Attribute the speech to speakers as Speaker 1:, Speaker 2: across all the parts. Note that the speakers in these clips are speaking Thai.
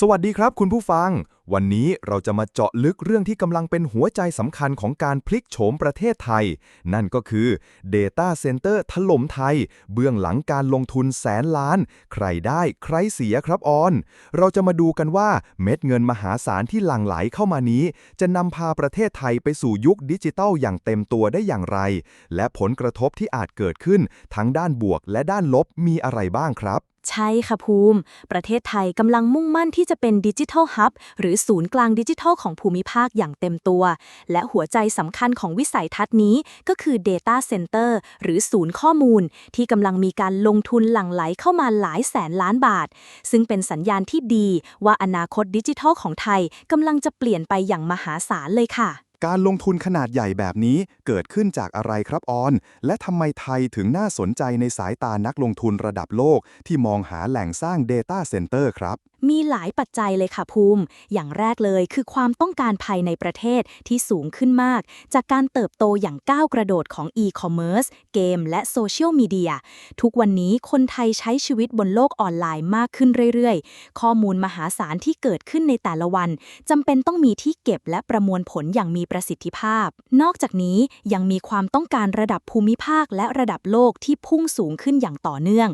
Speaker 1: สวัสดีครับคุณผู้ฟัง วันนี้เราจะมาเจาะลึกเรื่องที่กำลังเป็นหัวใจสำคัญของการพลิกโฉมประเทศไทย นั่นก็คือ Data Center ถล่มไทย เบื้องหลังการลงทุนแสนล้าน ใครได้ใครเสียครับออน เราจะมาดูกันว่าเม็ดเงินมหาศาลที่หลั่งไหลเข้ามานี้ จะนำพาประเทศไทยไปสู่ยุคดิจิทัลอย่างเต็มตัวได้อย่างไร และผลกระทบที่อาจเกิดขึ้นทั้งด้านบวกและด้านลบมีอะไรบ้างครับ
Speaker 2: ใช่ค่ะภูมิ ประเทศไทยกำลังมุ่งมั่นที่จะเป็นดิจิทัลฮับหรือศูนย์กลางดิจิทัลของภูมิภาคอย่างเต็มตัว และหัวใจสำคัญของวิสัยทัศน์นี้ก็คือ Data Center หรือศูนย์ข้อมูล ที่กำลังมีการลงทุนหลั่งไหลเข้ามาหลายแสนล้านบาท ซึ่งเป็นสัญญาณที่ดีว่าอนาคตดิจิทัลของไทยกำลังจะเปลี่ยนไปอย่างมหาศาลเลยค่ะ
Speaker 1: การลงทุนขนาดใหญ่แบบนี้เกิดขึ้นจากอะไรครับออน และทำไมไทยถึงน่าสนใจในสายตานักลงทุนระดับโลก ที่มองหาแหล่งสร้าง Data Center ครับ
Speaker 2: มีหลายปัจจัยเลยค่ะภูมิ อย่างแรกเลยคือความต้องการภายในประเทศที่สูงขึ้นมาก จากการเติบโตอย่างก้าวกระโดดของ e-commerce เกม และโซเชียลมีเดีย ทุกวันนี้คนไทยใช้ชีวิตบนโลกออนไลน์มากขึ้นเรื่อยๆ ข้อมูลมหาศาลที่เกิดขึ้นในแต่ละวันจำเป็นต้องมีที่เก็บและประมวลผลอย่างมีประสิทธิภาพ นอกจากนี้ยังมีความต้องการระดับภูมิภาคและระดับโลกที่พุ่งสูงขึ้นอย่างต่อเนื่อง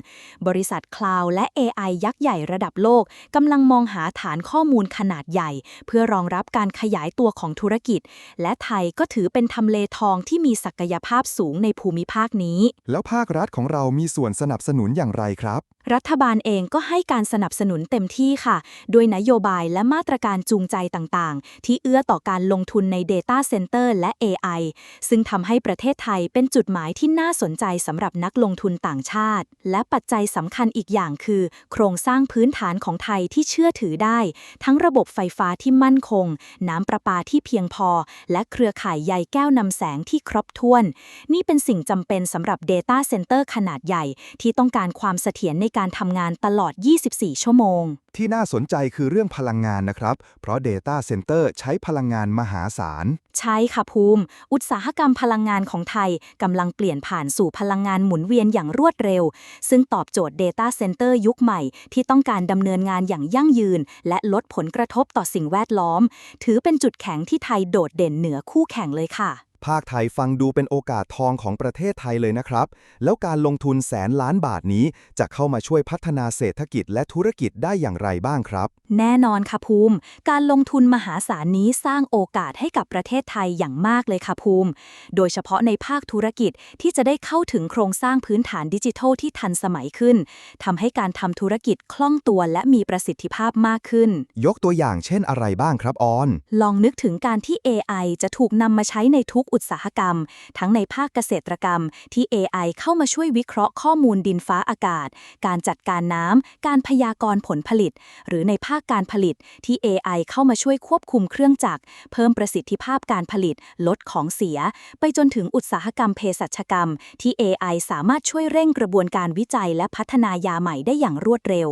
Speaker 2: บริษัทคลาวและ AI ยักษ์ใหญ่ระดับโลกกำลังมองหาฐานข้อมูลขนาดใหญ่ เพื่อรองรับการขยายตัวของธุรกิจ และไทยก็ถือเป็นทำเลทองที่มีศักยภาพสูงในภูมิภาคนี้
Speaker 1: แล้วภาครัฐของเรามีส่วนสนับสนุนอย่างไรครับ
Speaker 2: รัฐบาลเองก็ให้การสนับสนุนเต็มที่ค่ะ ด้วยนโยบายและมาตรการจูงใจต่างๆ ที่เอื้อต่อการลงทุนใน Data Center และ AI ซึ่งทำให้ประเทศไทยเป็นจุดหมายที่น่าสนใจสำหรับนักลงทุนต่างชาติ และปัจจัยสำคัญอีกอย่างคือ โครงสร้างพื้นฐานของไทยที่เชื่อถือได้ ทั้งระบบไฟฟ้าที่มั่นคง น้ำประปาที่เพียงพอ และเครือข่ายใยแก้วนำแสงที่ครบถ้วน นี่เป็นสิ่งจำเป็นสำหรับ Data Center ขนาดใหญ่ ที่ต้องการความเสถียรในการทำงานตลอด 24 ชั่วโมง
Speaker 1: ที่น่าสนใจคือเรื่องพลังงานนะครับ เพราะ Data Center ใช้พลังงานมหาศาล
Speaker 2: ใช่ค่ะภูมิ อุตสาหกรรมพลังงานของไทยกำลังเปลี่ยนผ่านสู่พลังงานหมุนเวียนอย่างรวดเร็ว ซึ่งตอบโจทย์ Data Center ยุคใหม่ ที่ต้องการดำเนินงานอย่างยั่งยืน และลดผลกระทบต่อสิ่งแวดล้อม ถือเป็นจุดแข็งที่ไทยโดดเด่นเหนือคู่แข่งเลยค่ะ
Speaker 1: ภาคไทยฟังดูเป็นโอกาสทองของประเทศไทยเลยนะครับ แล้วการลงทุนแสนล้านบาทนี้ จะเข้ามาช่วยพัฒนาเศรษฐกิจและธุรกิจได้อย่างไรบ้างครับ
Speaker 2: แน่นอนค่ะภูมิ การลงทุนมหาศาลนี้สร้างโอกาสให้กับประเทศไทยอย่างมากเลยค่ะภูมิ โดยเฉพาะในภาคธุรกิจที่จะได้เข้าถึงโครงสร้างพื้นฐานดิจิทัลที่ทันสมัยขึ้นทำให้การทำธุรกิจคล่องตัวและมีประสิทธิภาพมากขึ้น
Speaker 1: ยกตัวอย่างเช่นอะไรบ้างครับออน
Speaker 2: ลองนึกถึงการที่ AI จะถูกนำมาใช้ในทุกอุตสาหกรรม ทั้งในภาคเกษตรกรรมที่ AI เข้ามาช่วยวิเคราะห์ข้อมูลดินฟ้าอากาศ การจัดการน้ำ การพยากรณ์ผลผลิต หรือในภาคการผลิตที่ AI เข้ามาช่วยควบคุมเครื่องจักร เพิ่มประสิทธิภาพการผลิต ลดของเสีย ไปจนถึงอุตสาหกรรมเภสัชกรรม ที่ AI สามารถช่วยเร่งกระบวนการวิจัย และพัฒนายาใหม่ได้อย่างรวดเร็ว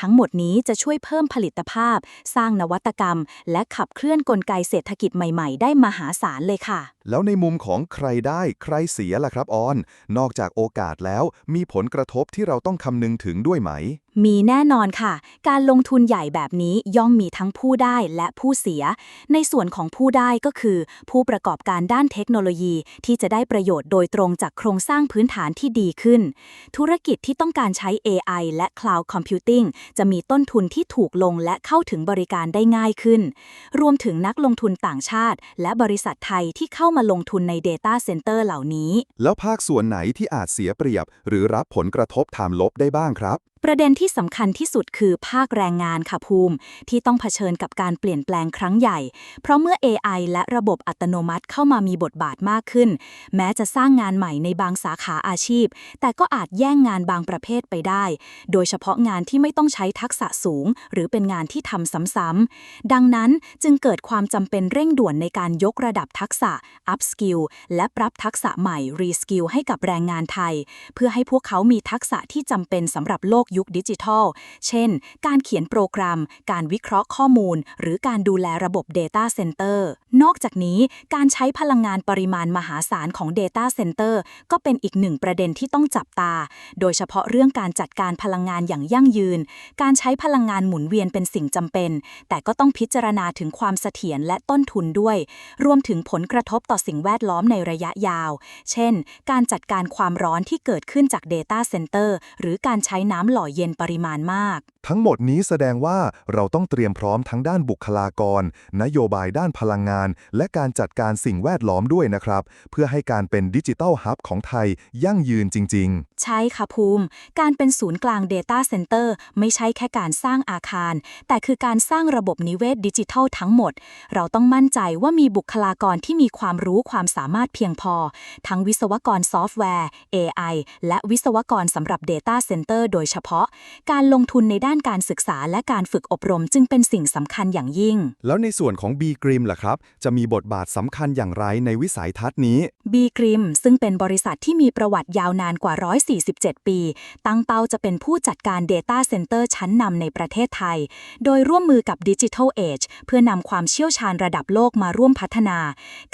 Speaker 2: ทั้งหมดนี้จะช่วยเพิ่มผลิตภาพ สร้างนวัตกรรม และขับเคลื่อนกลไกเศรษฐกิจใหม่ ๆ ได้มหาศาลเลยค่ะ
Speaker 1: แล้วในมุมของใครได้ใครเสียล่ะครับออน นอกจากโอกาสแล้วมีผลกระทบที่เราต้องคำนึงถึงด้วยไหม
Speaker 2: มีแน่นอนค่ะ การลงทุนใหญ่แบบนี้ย่อมมีทั้งผู้ได้และผู้เสีย ในส่วนของผู้ได้ก็คือ ผู้ประกอบการด้านเทคโนโลยีที่จะได้ประโยชน์โดยตรงจากโครงสร้างพื้นฐานที่ดีขึ้น ธุรกิจที่ต้องการใช้ AI และ Cloud Computing จะมีต้นทุนที่ถูกลงและเข้าถึงบริการได้ง่ายขึ้น รวมถึงนักลงทุนต่างชาติ และบริษัทไทยที่เข้ามาลงทุนใน Data Center เหล่านี้
Speaker 1: แล้วภาคส่วนไหนที่อาจเสียเปรียบ หรือรับผลกระทบทางลบได้บ้างครับ
Speaker 2: ประเด็นที่สำคัญที่สุดคือภาคแรงงานค่ะภูมิ ที่ต้องเผชิญกับการเปลี่ยนแปลงครั้งใหญ่ เพราะเมื่อ AI และระบบอัตโนมัติเข้ามามีบทบาทมากขึ้น แม้จะสร้างงานใหม่ในบางสาขาอาชีพ แต่ก็อาจแย่งงานบางประเภทไปได้ โดยเฉพาะงานที่ไม่ต้องใช้ทักษะสูง หรือเป็นงานที่ทำซ้ำๆดังนั้นจึงเกิดความจำเป็นเร่งด่วนในการยกระดับทักษะ up skill และปรับทักษะใหม่ re skill ให้กับแรงงานไทย เพื่อให้พวกเขามีทักษะที่จำเป็นสำหรับโลกยุคดิจิทัล เช่น การเขียนโปรแกรม การวิเคราะห์ข้อมูล หรือการดูแลระบบ Data Center นอกจากนี้การใช้พลังงานปริมาณมหาศาลของ Data Center ก็เป็นอีกหนึ่งประเด็นที่ต้องจับตา โดยเฉพาะเรื่องการจัดการพลังงานอย่างยั่งยืน การใช้พลังงานหมุนเวียนเป็นสิ่งจำเป็น แต่ก็ต้องพิจารณาถึงความเสถียรและต้นทุนด้วย รวมถึงผลกระทบต่อสิ่งแวดล้อมในระยะยาว เช่น การจัดการความร้อนที่เกิดขึ้นจาก Data Center หรือการใช้น้ำหล่อเย็นปริมาณมาก
Speaker 1: ทั้งหมดนี้แสดงว่าเราต้องเตรียมพร้อมทั้งด้านบุคลากร นโยบายด้านพลังงาน และการจัดการสิ่งแวดล้อมด้วยนะครับ เพื่อให้การเป็นดิจิทัลฮับของไทยยั่งยืนจริง ๆ
Speaker 2: ใช่ค่ะภูมิ การเป็นศูนย์กลาง Data Center ไม่ใช่แค่การสร้างอาคาร แต่คือการสร้างระบบนิเวศดิจิทัลทั้งหมด เราต้องมั่นใจว่ามีบุคลากรที่มีความรู้ความสามารถเพียงพอ ทั้งวิศวกรซอฟต์แวร์ AI และวิศวกรสำหรับ Data Center โดยเฉพาะ การลงทุนในด้านการศึกษาและการฝึกอบรมจึงเป็นสิ่งสำคัญอย่างยิ่ง
Speaker 3: แล้วในส่วนของ B Grim ล่ะครับ จะมีบทบาทสำคัญอย่างไรในวิสัยทัศน์นี้
Speaker 2: B Grim ซึ่งเป็นบริษัทที่มีประวัติยาวนานกว่า 147 ปี ตั้งเป้าจะเป็นผู้จัดการ Data Center ชั้นนำในประเทศไทย โดยร่วมมือกับ Digital Age เพื่อนำความเชี่ยวชาญระดับโลกมาร่วมพัฒนา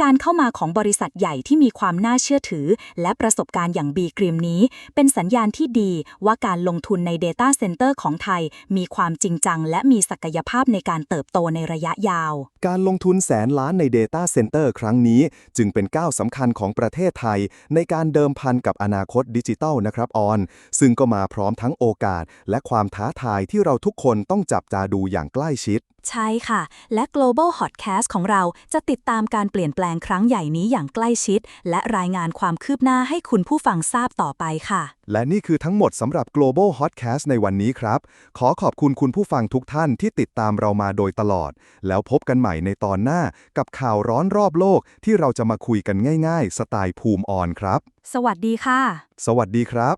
Speaker 2: การเข้ามาของบริษัทใหญ่ที่มีความน่าเชื่อถือ และประสบการณ์อย่าง B Grim นี้ เป็นสัญญาณที่ดีว่าการลงทุนใน Data Center ของไทยมีความจริงจัง และมีศักยภาพในการเติบโตในระยะยาว
Speaker 1: การลงทุนแสนล้านใน Data Center ครั้งนี้ จึงเป็นก้าวสำคัญของประเทศไทย ในการเดิมพันกับอนาคตดิจิทัลนะครับออน ซึ่งก็มาพร้อมทั้งโอกาส และความท้าทายที่เราทุกคนต้องจับตาดูอย่างใกล้ชิด
Speaker 2: ใช่ค่ะ และ Global Hotcast ของเราจะติดตามการเปลี่ยนแปลงครั้งใหญ่นี้อย่างใกล้ชิด และรายงานความคืบหน้าให้คุณผู้ฟังทราบต่อไปค่ะ
Speaker 1: และนี่คือทั้งหมดสำหรับ Global Hotcast ในวันนี้ครับ ขอขอบคุณคุณผู้ฟังทุกท่านที่ติดตามเรามาโดยตลอด แล้วพบกันใหม่ในตอนหน้ากับข่าวร้อนรอบโลกที่เราจะมาคุยกันง่าย ๆ สไตล์ภูมิออนครับ
Speaker 2: สวัสดีค่ะ
Speaker 1: สวัสดีครับ